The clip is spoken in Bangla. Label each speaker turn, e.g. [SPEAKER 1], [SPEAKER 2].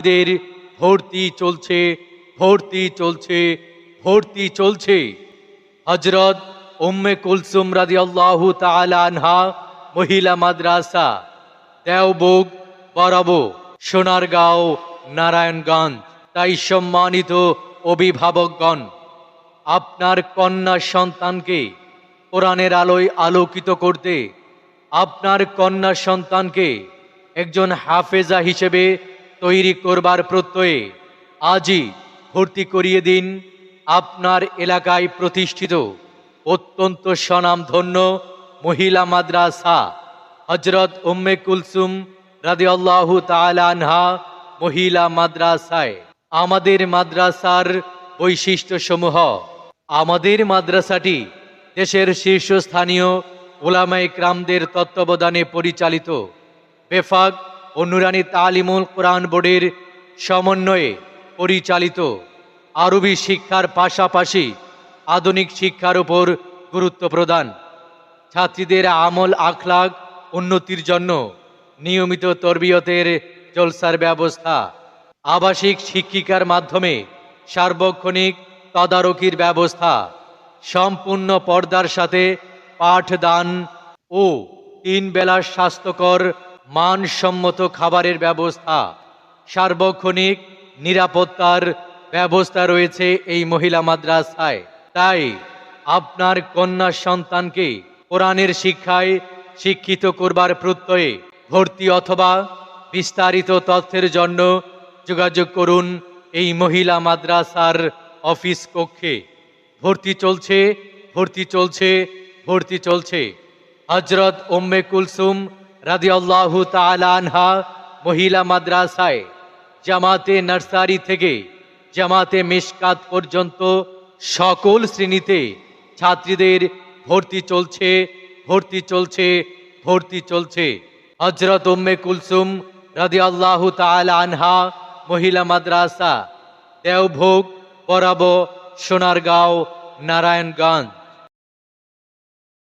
[SPEAKER 1] দের ভর্তি চলছে ভর্তি চলছে ভর্তি চলছে। হজরত উম্মে কুলসুম রাদি আল্লাহ আনহা, মহিলা মাদ্রাসা, দেওবুগ, বরাবো, সোনারগাঁও, নারায়ণগঞ্জ। তাই সম্মানিত অভিভাবকগণ, আপনার কন্যা সন্তানকে কোরআনের আলোয় আলোকিত করতে, আপনার কন্যা সন্তানকে একজন হাফেজা হিসেবে তৈরি করবার প্রত্যয়ে আজই ভর্তি করিয়ে দিন আপনার এলাকায় প্রতিষ্ঠিত অত্যন্ত স্বনামধন্য মহিলা মাদ্রাসা হজরত উম্মে কুলসুম রাদি আল্লাহ আনহা মহিলা মাদ্রাসায়। আমাদের মাদ্রাসার বৈশিষ্ট্যসমূহ, আমাদের মাদ্রাসাটি দেশের শীর্ষস্থানীয় ওলামাই ক্রামদের তত্ত্বাবধানে পরিচালিত। বেফাক ও নুরানি তালিমুল কোরআন বোর্ডের সমন্বয়ে পরিচালিত আরবি শিক্ষার পাশাপাশি আধুনিক শিক্ষার উপর গুরুত্ব প্রদান। ছাত্রীদের আমল আখলাগ উন্নতির জন্য নিয়মিত তরবিয়তের জলসার ব্যবস্থা, আবাসিক শিক্ষিকার মাধ্যমে সার্বক্ষণিক তদারকির ব্যবস্থা, সম্পূর্ণ পর্দার সাথে পাঠদান ও তিন বেলার স্বাস্থ্যকর মানসম্মত খাবারের ব্যবস্থা, সার্বক্ষণিক নিরাপত্তার ব্যবস্থা রয়েছে এই মহিলা মাদ্রাসায়। তাই আপনার কন্যা সন্তানকে কোরআনের শিক্ষায় শিক্ষিত করবার প্রত্যয়ে ভর্তি অথবা বিস্তারিত তথ্যের জন্য যোগাযোগ করুন এই মহিলা মাদ্রাসার অফিস কক্ষে। ভর্তি চলছে ভর্তি চলছে ভর্তি চলছে। হজরত ওম্মে কুলসুম রাদি আল্লাহ আনহা মহিলা মাদ্রাসায়, জামাতে নার্সারি থেকে জামাতে মিশকাত পর্যন্ত সকল শ্রেণীতে ছাত্রীদের ভর্তি চলছে ভর্তি চলছে ভর্তি চলছে। হজরত উম্মে কুলসুম রাদি আল্লাহ আনহা মহিলা মাদ্রাসা, দেওভোগ, বরাবর, সোনারগাঁও, নারায়ণগঞ্জ।